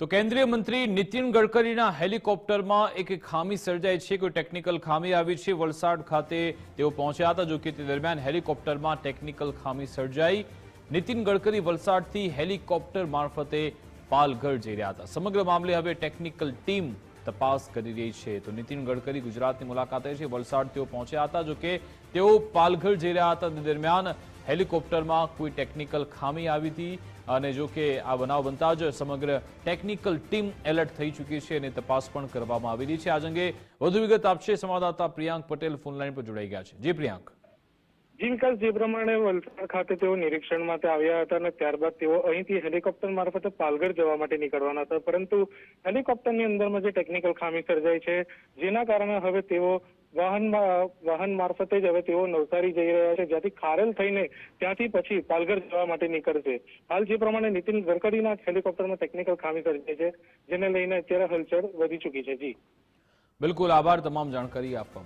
તો કેન્દ્રીય મંત્રી નીતિન ગડકરીના હેલિકોપ્ટરમાં એક ખામી સર્જાઈ છે, કોઈ ટેકનિકલ ખામી આવી છે. વલસાડ ખાતે તેઓ પહોંચ્યા હતા, જો કે તે દરમિયાન હેલિકોપ્ટરમાં ટેકનિકલ ખામી સર્જાઈ. નીતિન ગડકરી વલસાડથી હેલિકોપ્ટર મારફતે પાલઘર જઈ રહ્યા હતા. સમગ્ર મામલે હવે ટેકનિકલ ટીમ તપાસ કરી રહી છે. તો નીતિન ગડકરી ગુજરાતની મુલાકાતે છે. વલસાડ તેઓ પહોંચ્યા હતા, જો કે તેઓ પાલઘર જઈ રહ્યા હતા. દરમિયાન હેલિકોપ્ટરમાં કોઈ ટેકનિકલ ખામી આવી હતી અને જો કે આ બનાવ બનતા જ સમગ્ર ટેકનિકલ ટીમ એલર્ટ થઈ ચૂકી છે અને તપાસ પણ કરવામાં આવી રહી છે. આજ અંગે વધુ વિગત આપશે સંવાદદાતા પ્રિયાંક પટેલ ફોનલાઈન પર જોડાઈ ગયા છે. જે પ્રિયાંક. જી વિકાસ જે પ્રમાણે વલસાડ ખાતે તેઓ નિરીક્ષણ માટે આવ્યા હતા અને ત્યારબાદ તેઓ અહીંથી હેલિકોપ્ટર મારફતે પાલઘર જવા માટે નીકળવાના હતા. પરંતુ હેલિકોપ્ટરની અંદરમાં જે ટેકનિકલ ખામી સર્જાઈ છે, જેના કારણે હવે તેઓ વાહન વાહન મારફતે જ હવે તેઓ નવસારી જઈ રહ્યા છે, જ્યાંથી ખારેલ થઈને ત્યાંથી પછી પાલઘર જવા માટે નીકળશે. હાલ જે પ્રમાણે નીતિન ગડકરીના હેલિકોપ્ટરમાં ટેકનિકલ ખામી સર્જાઈ છે, જેને લઈને અત્યારે હલચલ વધી ચૂકી છે. જી. બિલકુલ આભાર તમામ જાણકારી આપવા